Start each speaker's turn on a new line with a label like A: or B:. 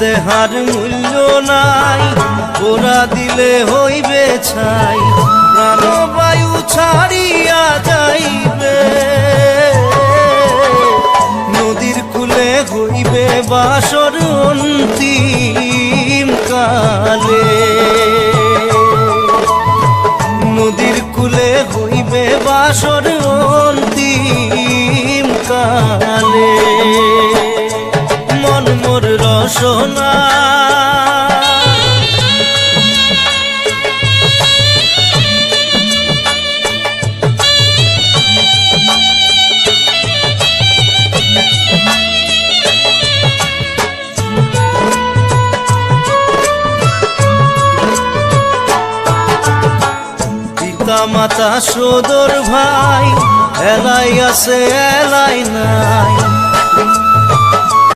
A: দেহার মূল্য নাই, ওরা দিলে হইবে ছাই প্রাণবায়ু ছাড়িয়া যাইবে। নদীর কুলে হইবে বাসর অন্তিম কালে। নদীর কূলে হইবে বাসর অন্তিম পিতা মাতা সদর ভাই এলাই আছে এলাই নাই।